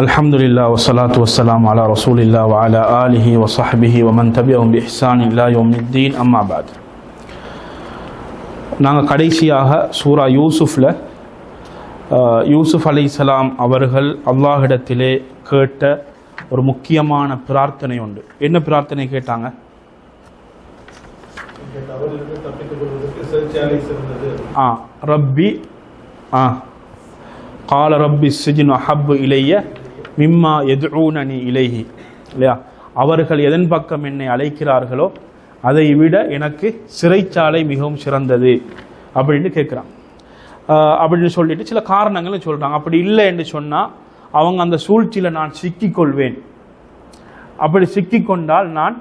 அல்ஹம்துலில்லா வசலாத்து வசலாம் அலா ரசூலில்லா வலா ஆலிஹி வசஹபிஹி வமன் தபியும் இஹ்சான் இல்லா யோமித்தீன் அம்மாபாத் நாங்கள் கடைசியாக சூரா யூசுஃபில் யூசுஃப் அலி இஸ்லாம் அவர்கள் அல்லாஹிடத்திலே கேட்ட ஒரு முக்கியமான பிரார்த்தனை உண்டு. என்ன பிரார்த்தனை கேட்டாங்க? ஆ ரப்பி ஆ கால ரப்பி சிஜின் அஹப் இலைய மிம்மா எதுஊனனி இலைஹி. இல்லையா? அவர்கள் எதன் பக்கம் என்னை அழைக்கிறார்களோ அதை விட எனக்கு சிறைச்சாலை மிகவும் சிறந்தது. அப்படின்னு கேட்குறான். அப்படின்னு சொல்லிட்டு சில காரணங்களும் சொல்கிறாங்க அப்படி இல்லை என்று சொன்னால் அவங்க அந்த சூழ்ச்சியில் நான் சிக்கிக்கொள்வேன் அப்படி சிக்கிக்கொண்டால் நான்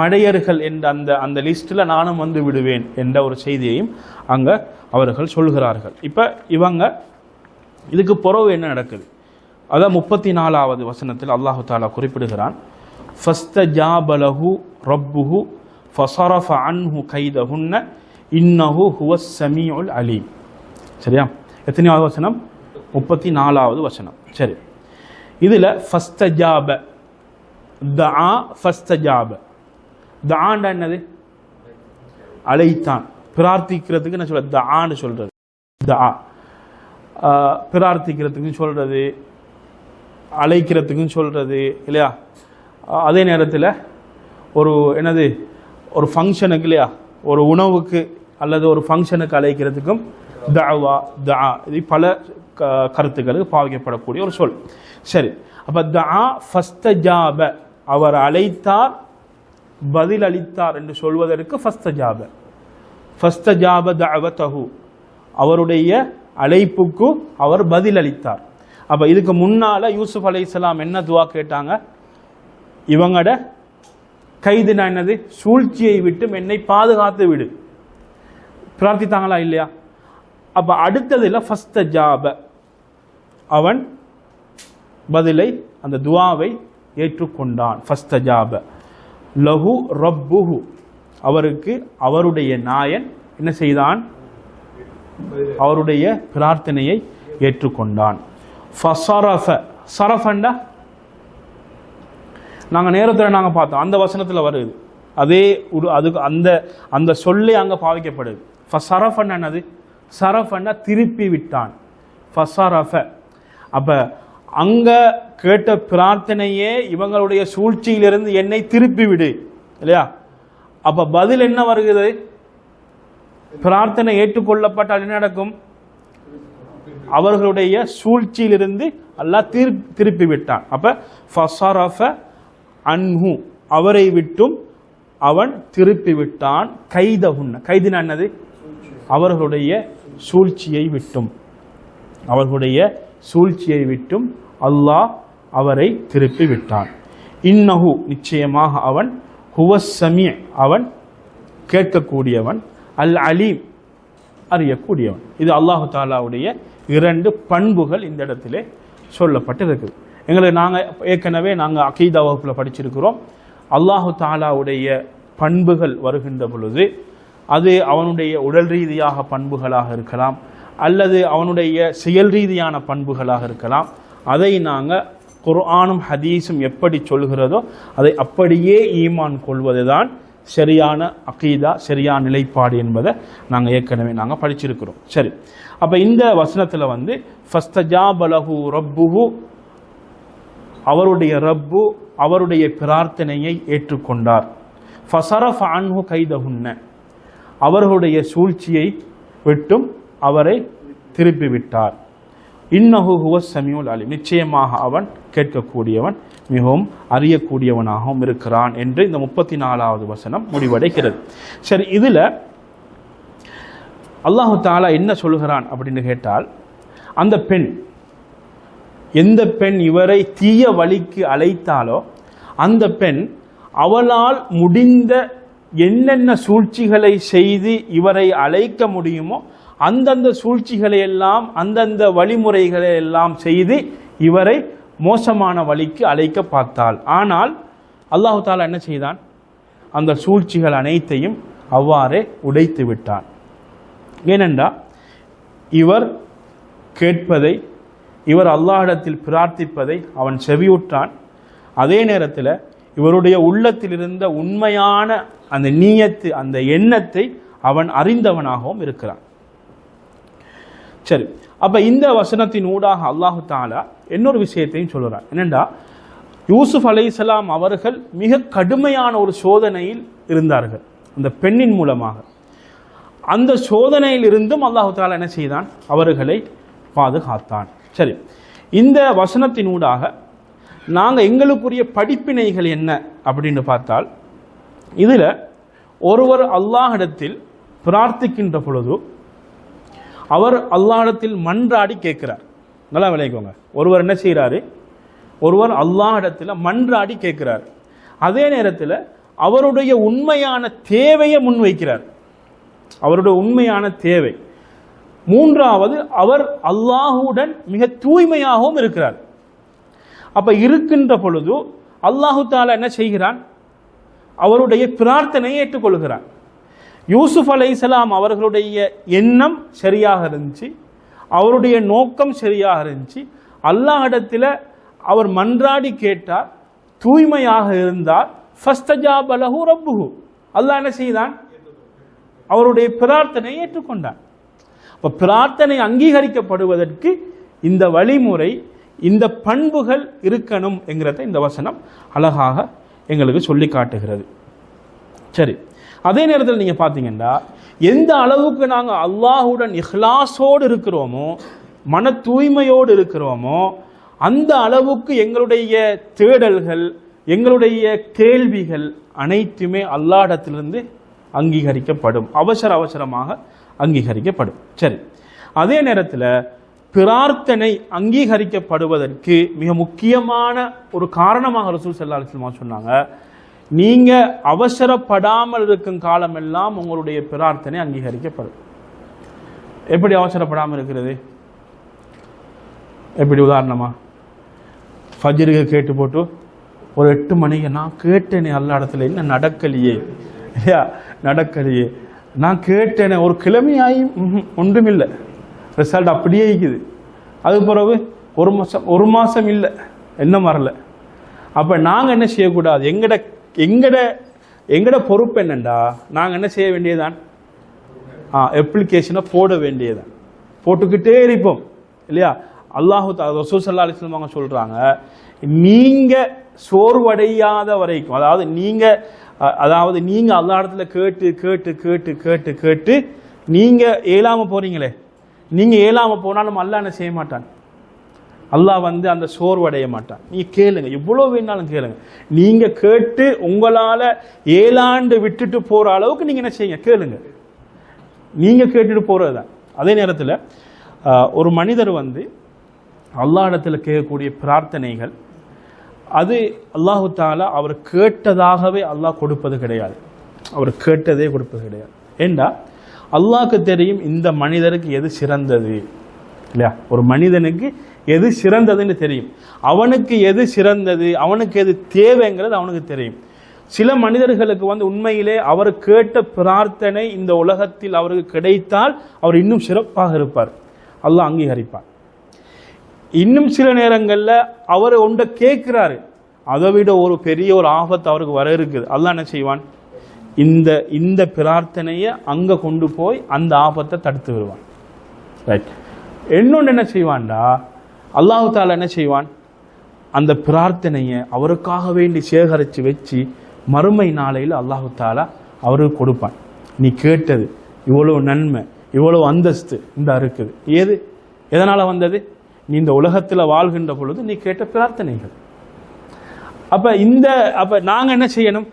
மடையர்கள் என்ற அந்த அந்த லிஸ்ட்டில் நானும் வந்து விடுவேன் என்ற ஒரு செய்தியையும் அங்கே அவர்கள் சொல்கிறார்கள். இப்போ இவங்க இதுக்கு புறவு என்ன நடக்குது? அதான் முப்பத்தி நாலாவது வசனத்தில் அல்லாஹு தாலா குறிப்பிடுகிறான். ஃபஸ்த ஜாபலஹு ரப்புஹு ஃபசரஃப அன்ஹு கைதஹுன்ன இன்னஹு ஹுவஸ் சமீஉல் அலீம். சரியா? எத்தனையாவது வசனம்? முப்பத்தி நாலாவது வசனம். சரி. இதில் ஃபஸ்தஜாப தஆ ஃபஸ்தஜாப. தஆண்டா என்னது? அழைத்தான். பிரார்த்திக்கிறதுக்கு நான் சொல்ல தஆன்னு சொல்கிறது தஆ. ஆஹ், பிரார்த்திக்கிறதுக்கும் சொல்கிறது அழைக்கிறதுக்கும் சொல்கிறது இல்லையா? அதே நேரத்தில் ஒரு என்னது ஒரு ஃபங்க்ஷனுக்கு இல்லையா? ஒரு உணவுக்கு அல்லது ஒரு ஃபங்க்ஷனுக்கு அழைக்கிறதுக்கும் தஅவா தா இது பல க- கருத்துக்களுக்கு பாவிக்கப்படக்கூடிய ஒரு சொல். சரி அப்போ தா ஃபஸ்த ஜாப அவர் அழைத்தார் பதில் அளித்தார் என்று சொல்வதற்கு ஃபஸ்தஜாப. தவ தகு அவருடைய அழைப்புக்கு அவர் பதில் அளித்தார் அப்ப இதுக்கு முன்னால யூசுப் இஸ்லாம் என்ன துவா கேட்டாங்க? இவங்கட கைதுனா என்னது? சூழ்ச்சியை விட்டு என்னை பாதுகாத்து விடு. பிரார்த்தித்தாங்களா இல்லையா? அப்ப அடுத்ததுல ஃபஸ்தஜாப. அவன் பதிலை அந்த துவாவை ஏற்றுக்கொண்டான். ஃபஸ்தஜாப. லஹு ரப்புஹு. அவருக்கு அவருடைய நாயன் என்ன செய்தான்? அவருடைய பிரார்த்தனையை ஏற்றுக்கொண்டான். ஃபசரஃப. சரஃபண்டா? நாங்கள் நேரத்தில் நாங்கள் பார்த்தோம். அந்த வசனத்தில் வருது. அதே ஒரு அதுக்கு அந்த அந்த சொல்லே அங்கே பாவிக்கப்படுது. ஃபசரஃபன் என்னது? சரஃபன்னா திருப்பி விட்டான். ஃபசரஃப. அப்போ அங்கே கேட்ட பிரார்த்தனையே இவங்களுடைய சூழ்ச்சியிலிருந்து என்னை திருப்பி விடு. இல்லையா? அப்போ பதில் என்ன வருகிறது? பிரார்த்தனை ஏற்றுக்கொள்ளப்பட்டால் என்ன நடக்கும்? அவர்களுடைய சூழ்ச்சியிலிருந்து அல்லாஹ் தீர் திருப்பி விட்டான் அப்ப ஃபசாரஃப அன்ஹு அவரை விட்டும் அவன் திருப்பி விட்டான் கைதஹுன்ன கைதுனா என்னது? அவர்களுடைய சூழ்ச்சியை விட்டும். அவர்களுடைய சூழ்ச்சியை விட்டும் அல்லாஹ் அவரை திருப்பி விட்டான் இன்னஹு நிச்சயமாக அவன் ஹுவஸ் அவன் கேட்கக்கூடியவன். அல் அலீம் அறியக்கூடியவன். இது அல்லாஹு தாலாவுடைய இரண்டு பண்புகள் இந்த இடத்திலே சொல்லப்பட்டிருக்குது. எங்களுக்கு நாங்கள் ஏற்கனவே நாங்கள் அகீதா வகுப்பில் படிச்சிருக்கிறோம். அல்லாஹு தாலாவுடைய பண்புகள் வருகின்ற பொழுது அது அவனுடைய உடல் ரீதியாக பண்புகளாக இருக்கலாம் அல்லது அவனுடைய செயல் ரீதியான பண்புகளாக இருக்கலாம். அதை நாங்கள் குர்ஆனும் ஹதீஸும் எப்படி சொல்கிறதோ அதை அப்படியே ஈமான் கொள்வது தான் சரியான அகீதா சரியான நிலைப்பாடு என்பதை நாங்கள் ஏற்கனவே நாங்கள் படிச்சிருக்கிறோம். சரி. அப்போ இந்த வசனத்தில் வந்து ஃபஸ்தஜாபலஹு ரப்புஹு அவருடைய ரப்பு அவருடைய பிரார்த்தனையை ஏற்றுக்கொண்டார். ஃபசரஃப் அன்ஹு கைதஹுன்ன அவர்களுடைய சூழ்ச்சியை விட்டும் அவரை திருப்பிவிட்டார். இன்னஹு ஹுவ சமியுல் அலி நிச்சயமாக அவன் கேட்கக்கூடியவன் மிகவும் அறியக்கூடியவனாகவும் இருக்கிறான் என்று இந்த முப்பத்தி நாலாவது வசனம் முடிவடைகிறது. சரி இதில் அல்லாஹு தாலா என்ன சொல்கிறான் அப்படின்னு கேட்டால் அந்த பெண் எந்த பெண் இவரை தீய வழிக்கு அழைத்தாலோ அந்த பெண் அவளால் முடிந்த என்னென்ன சூழ்ச்சிகளை செய்து இவரை அழைக்க முடியுமோ அந்தந்த சூழ்ச்சிகளை எல்லாம் அந்தந்த வழிமுறைகளை எல்லாம் செய்து இவரை மோசமான வழிக்கு அழைக்க பார்த்தாள். ஆனால் அல்லாஹு தாலா என்ன செய்தான்? அந்த சூழ்ச்சிகள் அனைத்தையும் அவ்வாறே உடைத்து விட்டான். ஏனென்றால் இவர் கேட்பதை இவர் அல்லாஹிடத்தில் பிரார்த்திப்பதை அவன் செவியுற்றான். அதே நேரத்தில் இவருடைய உள்ளத்தில் இருந்த உண்மையான அந்த நீயத்து அந்த எண்ணத்தை அவன் அறிந்தவனாகவும் இருக்கிறான். சரி அப்போ இந்த வசனத்தின் ஊடாக அல்லாஹு தாலா இன்னொரு விஷயத்தையும் சொல்கிறார் என்னண்டா யூசுப் அலைஹிஸ்ஸலாம் அவர்கள் மிக கடுமையான ஒரு சோதனையில் இருந்தார்கள். அந்த பெண்ணின் மூலமாக. அந்த சோதனையில் இருந்தும் அல்லாஹு தாலா என்ன செய்தான்? அவர்களை பாதுகாத்தான். சரி. இந்த வசனத்தினூடாக நாங்கள் எங்களுக்குரிய படிப்பினைகள் என்ன அப்படின்னு பார்த்தால் இதில் ஒருவர் அல்லாஹிடத்தில் பிரார்த்திக்கின்ற பொழுது அவர் அல்லாஹிடத்தில் மன்றாடி கேட்கிறார். நல்லா விளைவிக்கோங்க ஒருவர் என்ன செய்கிறாரு ஒருவர் அல்லாஹிடத்தில் மன்றாடி கேட்கிறார். அதே நேரத்தில் அவருடைய உண்மையான தேவையை முன்வைக்கிறார். அவருடைய உண்மையான தேவை. மூன்றாவது அவர் அல்லாஹுடன் மிக தூய்மையாகவும் இருக்கிறார். அப்ப இருக்கின்ற பொழுது அல்லாஹு தாலா என்ன செய்கிறான்? அவருடைய பிரார்த்தனையை ஏற்றுக்கொள்கிறான். யூசுப் இஸ்லாம் அவர்களுடைய எண்ணம் சரியாக இருந்துச்சு. அவருடைய நோக்கம் சரியாக இருந்துச்சு. அல்லாஹ் இடத்துல அவர் மன்றாடி கேட்டார். தூய்மையாக இருந்தார். ஃபஸ்தஜாப லஹு ரப்புஹு. அல்லாஹ் என்ன செய்தான்? அவருடைய பிரார்த்தனையை ஏற்றுக்கொண்டான் இப்போ பிரார்த்தனை அங்கீகரிக்கப்படுவதற்கு இந்த வழிமுறை இந்த பண்புகள் இருக்கணும் என்கிறத இந்த வசனம் அழகாக எங்களுக்கு சொல்லி காட்டுகிறது. சரி. அதே நேரத்தில் நீங்கள் பார்த்தீங்கன்னா எந்த அளவுக்கு நாங்கள் அல்லாஹுடன் இஹ்லாஸோடு இருக்கிறோமோ மன தூய்மையோடு இருக்கிறோமோ அந்த அளவுக்கு எங்களுடைய தேடல்கள் எங்களுடைய கேள்விகள் அனைத்துமே அல்லாடத்திலிருந்து அங்கீகரிக்கப்படும். அவசர அவசரமாக அங்கீகரிக்கப்படும். சரி. அதே நேரத்தில் பிரார்த்தனை அங்கீகரிக்கப்படுவதற்கு மிக முக்கியமான ஒரு காரணமாக ரசூல் சல்லா சொன்னாங்க. நீங்க அவசரப்படாமல் இருக்கும் காலமெல்லாம் உங்களுடைய பிரார்த்தனை அங்கீகரிக்கப்படும். எப்படி அவசரப்படாமல் இருக்கிறது? எப்படி உதாரணமா? ஃபஜ்ருக்கு கேட்டு போட்டு ஒரு எட்டு மணிக்கு நான் கேட்டேனே எல்லா இடத்துல என்ன நடக்கலையே. இல்லையா? நடக்கலையே. நான் கேட்டேனே ஒரு கிழமையாகி ஒன்றுமில்லை. ரிசல்ட் அப்படியே இருக்குது. அது பிறகு ஒரு மாதம் ஒரு மாதம் இல்லை. என்ன வரல. அப்போ நாங்கள் என்ன செய்யக்கூடாது? எங்கட எங்கட எங்கட பொறுப்பு என்னண்டா? நாங்கள் என்ன செய்ய வேண்டியதான் ஆ அப்ளிகேஷனை போட வேண்டியதான் போட்டுக்கிட்டே இருப்போம் இல்லையா? அல்லாஹு ரசூல் சல்லா அவங்க சொல்கிறாங்க நீங்கள் சோர்வடையாத வரைக்கும் அதாவது நீங்கள் அதாவது நீங்கள் அல்லா இடத்துல கேட்டு கேட்டு கேட்டு கேட்டு கேட்டு நீங்கள் ஏழாமல் போகிறீங்களே நீங்கள் ஏழாமல் போனாலும் அல்லா என்ன செய்ய மாட்டான்? அல்லாஹ் வந்து அந்த சோர்வடைய மாட்டான். நீ கேளுங்க எவ்வளோ வேணாலும் கேளுங்க. நீங்க கேட்டு உங்களால ஏழாண்டு விட்டுட்டு போற அளவுக்கு நீங்க என்ன செய்யுங்க? கேளுங்க. நீங்க கேட்டுட்டு போறது தான் அதே நேரத்தில் ஒரு மனிதர் வந்து அல்லாஹ் இடத்துல கேட்கக்கூடிய பிரார்த்தனைகள் அது அல்லாஹு தாலா அவர் கேட்டதாகவே அல்லாஹ் கொடுப்பது கிடையாது. அவர் கேட்டதே கொடுப்பது கிடையாது. ஏண்டா? அல்லாஹ்க்கு தெரியும் இந்த மனிதருக்கு எது சிறந்தது. இல்லையா? ஒரு மனிதனுக்கு எது சிறந்ததுன்னு தெரியும். அவனுக்கு எது சிறந்தது அவனுக்கு எது தேவைங்கிறது அவனுக்கு தெரியும். சில மனிதர்களுக்கு வந்து உண்மையிலே அவர் கேட்ட பிரார்த்தனை இந்த உலகத்தில் அவருக்கு கிடைத்தால் அவர் இன்னும் சிறப்பாக இருப்பார். அல்லாஹ் அங்கீகரிப்பார். இன்னும் சில நேரங்களில் அவர் ஒன்றை கேட்கிறாரு. அதை விட ஒரு பெரிய ஒரு ஆபத்து அவருக்கு வர இருக்குது. அல்லாஹ் என்ன செய்வான்? இந்த இந்த பிரார்த்தனையை அங்கே கொண்டு போய் அந்த ஆபத்தை தடுத்து விடுவான். ரைட் இன்னொன்று என்ன செய்வான்டா? அல்லாஹு தாலா என்ன செய்வான்? அந்த பிரார்த்தனையை அவருக்காக வேண்டி சேகரித்து வச்சு மறுமை நாளையில் அல்லாஹு தாலா அவருக்கு கொடுப்பான். நீ கேட்டது இவ்வளோ நன்மை இவ்வளோ அந்தஸ்து இந்த இருக்குது ஏது? எதனால் வந்தது? நீ இந்த உலகத்தில் வாழ்கின்ற பொழுது நீ கேட்ட பிரார்த்தனைகள். அப்போ இந்த அப்போ நாங்கள் என்ன செய்யணும்?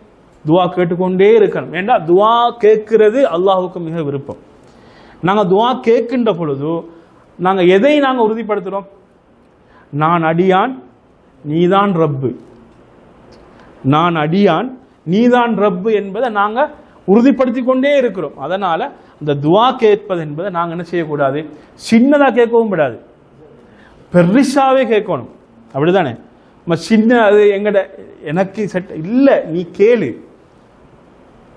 துவா கேட்டுக்கொண்டே இருக்கணும். ஏண்டா? துவா கேட்கிறது அல்லாஹுக்கு மிக விருப்பம். நாங்கள் துவா கேட்கின்ற பொழுது நாங்கள் எதை நாங்கள் உறுதிப்படுத்துகிறோம் நான் அடியான் நீதான் ரப்பு. நான் அடியான் நீதான் ரப்பு என்பதை நாங்கள் உறுதிப்படுத்தி கொண்டே இருக்கிறோம். அதனால் அந்த துவா கேட்பது என்பதை நாங்கள் என்ன செய்யக்கூடாது? சின்னதாக கேட்கவும் விடாது. பெருசாகவே கேட்கணும். அப்படிதானே? நம்ம சின்ன அது எங்கட எனக்கு செட் இல்லை நீ கேளு.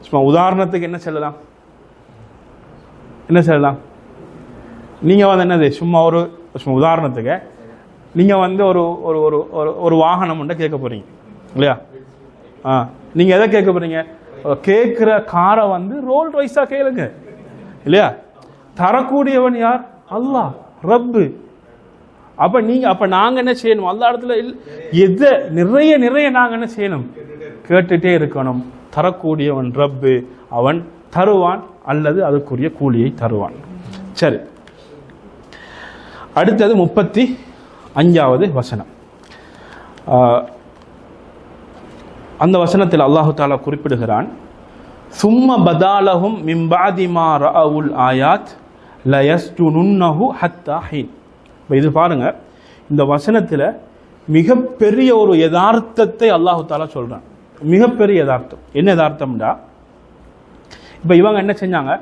சும்மா உதாரணத்துக்கு என்ன சொல்லலாம்? என்ன சொல்லலாம்? நீங்கள் வந்து என்னது சும்மா ஒரு சும்மா உதாரணத்துக்கு நீங்கள் வந்து ஒரு ஒரு ஒரு ஒரு ஒரு வாகனம் உண்ட கேட்க போகிறீங்க இல்லையா? ஆ நீங்கள் எதை கேட்க போகிறீங்க கேட்குற காரை வந்து ரோல் ரைஸாக கேளுங்க இல்லையா? தரக்கூடியவன் யார்? அல்லாஹ் ரப்பு. அப்போ நீங்கள் அப்போ நாங்கள் என்ன செய்யணும்? அல்ல இடத்துல இல் எதை நிறைய நிறைய நாங்கள் என்ன செய்யணும்? கேட்டுட்டே இருக்கணும். தரக்கூடியவன் ரப்பு. அவன் தருவான் அல்லது அதுக்குரிய கூலியை தருவான். சரி. அடுத்தது முப்பத்தி அஞ்சாவது வசனம். அந்த வசனத்தில் அல்லாஹு தாலா குறிப்பிடுகிறான் சும்ம பதாலஹும் மிம்பாதிமா ரவுல் ஆயாத் லயஸ்டுனுன்னஹு ஹத்தா ஹீன். இப்போ இது பாருங்க இந்த வசனத்தில் மிகப்பெரிய ஒரு யதார்த்தத்தை அல்லாஹு தாலா சொல்கிறான் மிகப்பெரிய யதார்த்தம். என்ன யதார்த்தம்டா? இப்போ இவங்க என்ன செஞ்சாங்க?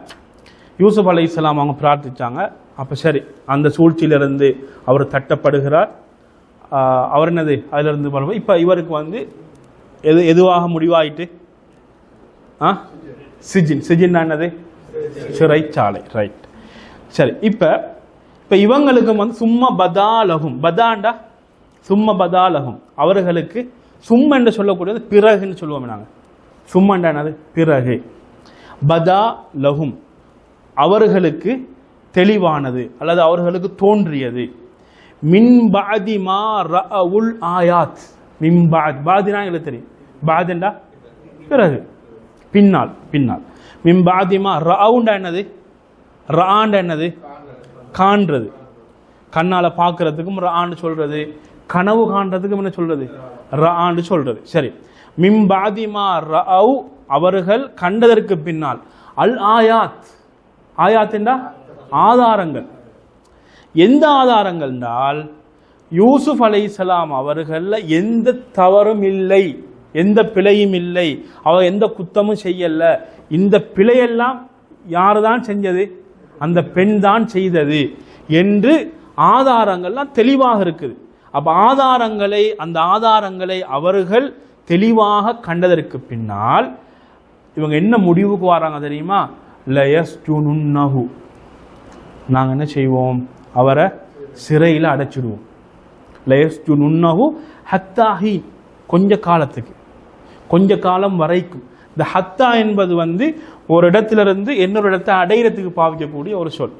யூசுப் அலி இஸ்லாம் அவங்க பிரார்த்திச்சாங்க அப்போ சரி அந்த சூழ்ச்சியிலிருந்து அவர் தட்டப்படுகிறார். அவர் என்னது? அதிலிருந்து பண்ணுவோம் இப்போ இவருக்கு வந்து எது எதுவாக முடிவாயிட்டு? ஆ? சிஜின் சிஜின் என்னது? சிறைச்சாலை ரைட் சரி இப்போ இப்போ இவங்களுக்கும் வந்து சும்மா பதாலகும். பதாண்டா? சும்மா பதாலகும். அவர்களுக்கு சும்மா என்று சொல்லக்கூடியது பிறகுன்னு சொல்லுவோம் நாங்கள் சும்மண்டானது என்னது? பிறகு. பதா லகும் அவர்களுக்கு தெளிவானது அல்லது அவர்களுக்கு தோன்றியது. மின் பாதி மா ரஅவுல் ஆயாத். மின்பாத் பாதினா எங்களுக்கு தெரியும். பாதிண்டா பிறகு. பின்னால் பின்னால். மின் பாதிமா ரவுண்டா என்னது? ராண்டா என்னது? காண்றது. கண்ணால் பார்க்கறதுக்கும் ரான்னு சொல்றது. கனவு காண்றதுக்கும் என்ன சொல்றது? ரான்னு சொல்றது. சரி. மிம்பாதிமா ரவு அவர்கள் கண்டதற்கு பின்னால். அல் ஆயாத். ஆயாத் ஆதாரங்கள். எந்த ஆதாரங்கள் என்றால் யூசுப் இஸ்லாம் அவர்களில் எந்த தவறும் இல்லை எந்த பிழையும் இல்லை அவர் எந்த குத்தமும் செய்யலை. இந்த பிழையெல்லாம் யார் தான் செஞ்சது? அந்த பெண் தான் செய்தது என்று ஆதாரங்கள்லாம் தெளிவாக இருக்குது. அப்போ ஆதாரங்களை அந்த ஆதாரங்களை அவர்கள் தெளிவாக கண்டதற்கு பின்னால் இவங்க என்ன முடிவுக்கு வராங்க தெரியுமா? லயஸ்டுனுன்னஹு நாங்கள் என்ன செய்வோம்? அவரை சிறையில் அடைச்சிடுவோம். லயஸ்து நுண்ணகு ஹத்தாஹி கொஞ்ச காலத்துக்கு. கொஞ்ச காலம் வரைக்கும். இந்த ஹத்தா என்பது வந்து ஒரு இடத்திலிருந்து இன்னொரு இடத்தை அடையிறதுக்கு பாவிக்கக்கூடிய ஒரு சொல்.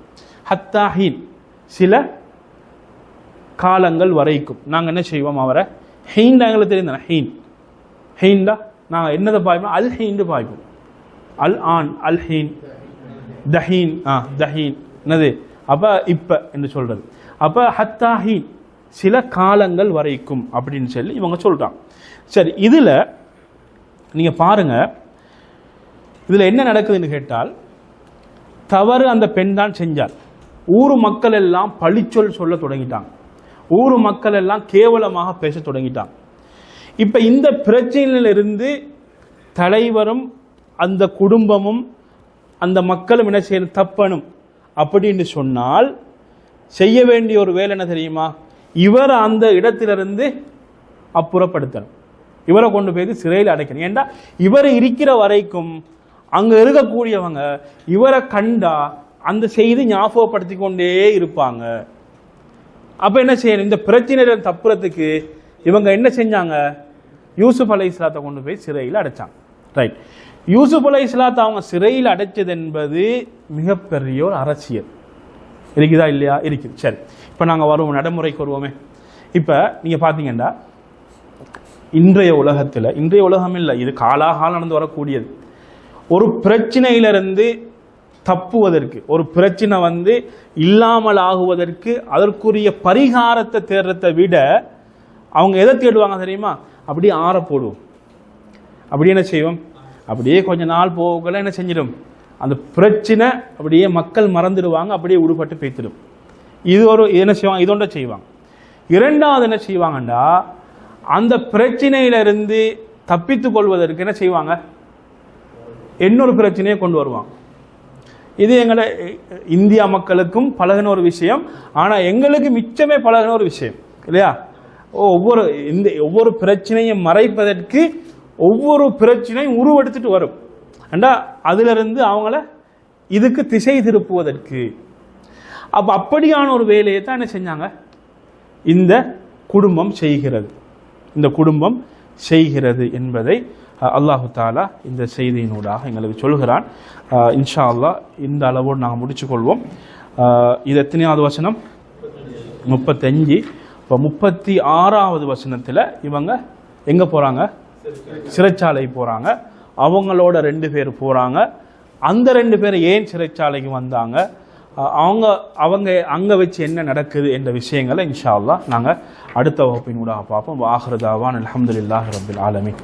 ஹத்தாஹீன் சில காலங்கள் வரைக்கும். நாங்கள் என்ன செய்வோம் அவரை? ஹெயின்டா எங்களுக்கு தெரியும் ஹெயின் ஹெயின்டா நாங்கள் என்னதை பாய்ப்போம் அல் ஹெயின்டு பாய்ப்போம் அல் ஆன் அல் ஹீன். தஹீன். ஆ தஹீன். என்னது? அப்போ இப்போ என்று சொல்றது. அப்போ ஹத்தாஹி சில காலங்கள் வரைக்கும் அப்படின்னு சொல்லி இவங்க சொல்றாங்க சரி இதில் நீங்க பாருங்க. இதில் என்ன நடக்குதுன்னு கேட்டால் தவறு அந்த பெண் தான் செஞ்சார் ஊர் மக்கள் எல்லாம் பழிச்சொல் சொல்ல தொடங்கிட்டாங்க. ஊர் மக்கள் எல்லாம் கேவலமாக பேச தொடங்கிட்டாங்க. இப்போ இந்த பிரச்சனையிலிருந்து தலைவரும் அந்த குடும்பமும் அந்த மக்களும் என்ன செய்யணும்? தப்பணும். அப்படின்னு சொன்னால் செய்ய வேண்டிய ஒரு வேலை என்ன தெரியுமா? இவர் அந்த இடத்திலிருந்து அப்புறப்படுத்தணும். இவரை கொண்டு போய் சிறையில் அடைக்கணும். ஏன்டா இவர் இருக்கிற வரைக்கும் அங்க இருக்கக்கூடியவங்க இவரை கண்டா அந்த செய்தி ஞாபகப்படுத்தி கொண்டே இருப்பாங்க. அப்ப என்ன செய்யணும்? இந்த பிரச்சனையில தப்புறதுக்கு இவங்க என்ன செஞ்சாங்க? யூசுப் அலை இஸ்லாத்தை கொண்டு போய் சிறையில் அடைச்சாங்க. ரைட் யூசுப் அலை இஸ்லாத் அவங்க சிறையில் அடைச்சது என்பது மிகப்பெரிய ஒரு அரசியல். இருக்குதா இல்லையா? இருக்குது. சரி. இப்போ நாங்கள் வருவோம் நடைமுறைக்கு வருவோமே. இப்போ நீங்கள் பார்த்தீங்கன்னா இன்றைய உலகத்தில் இன்றைய உலகம் இல்லை இது காலாகாலம் நடந்து வரக்கூடியது. ஒரு பிரச்சனையிலிருந்து தப்புவதற்கு ஒரு பிரச்சனை வந்து இல்லாமல் ஆகுவதற்கு அதற்குரிய பரிகாரத்தை தேடுறதை விட அவங்க எதை தேடுவாங்க தெரியுமா? அப்படியே ஆற போடுவோம். அப்படி என்ன செய்வோம்? அப்படியே கொஞ்ச நாள் போகல என்ன செஞ்சிடும்? அந்த பிரச்சனை அப்படியே மக்கள் மறந்துடுவாங்க அப்படியே உடுபட்டு பேத்திடும். இது ஒரு என்ன செய்வாங்க? இதொண்ட செய்வாங்க. இரண்டாவது என்ன செய்வாங்கண்டா? அந்த பிரச்சனையிலிருந்து தப்பித்து கொள்வதற்கு என்ன செய்வாங்க? இன்னொரு பிரச்சனையை கொண்டு வருவாங்க. இது எங்களை இந்தியா மக்களுக்கும் பழகின ஒரு விஷயம். ஆனால் எங்களுக்கு மிச்சமே பழகின ஒரு விஷயம். இல்லையா? ஓ, ஒவ்வொரு இந்த ஒவ்வொரு பிரச்சனையும் மறைப்பதற்கு ஒவ்வொரு பிரச்சனையும் உருவெடுத்துட்டு வரும். அண்டா அதிலிருந்து அவங்கள இதுக்கு திசை திருப்புவதற்கு. அப்போ அப்படியான ஒரு வேலையை தான் என்ன செஞ்சாங்க? இந்த குடும்பம் செய்கிறது. இந்த குடும்பம் செய்கிறது என்பதை அல்லாஹு தாலா இந்த செய்தியினூடாக எங்களுக்கு சொல்கிறான். இன்ஷா அல்லாஹ் இந்த அளவோடு நாங்கள் முடிச்சுக்கொள்வோம். இது எத்தனையாவது வசனம்? முப்பத்தஞ்சு. இப்போ முப்பத்தி ஆறாவது வசனத்தில் இவங்க எங்கே போகிறாங்க சிறைச்சாலை போகிறாங்க அவங்களோட ரெண்டு பேர் போகிறாங்க அந்த ரெண்டு பேர் ஏன் சிறைச்சாலைக்கு வந்தாங்க? அவங்க அவங்க அங்கே வச்சு என்ன நடக்குது என்ற விஷயங்களை இன்ஷா அல்லா நாங்கள் அடுத்த வகுப்பின் ஊடாக பார்ப்போம். ஆஹ்ரதாவான் அலமதுல்லாஹ் ரபில் ஆலமி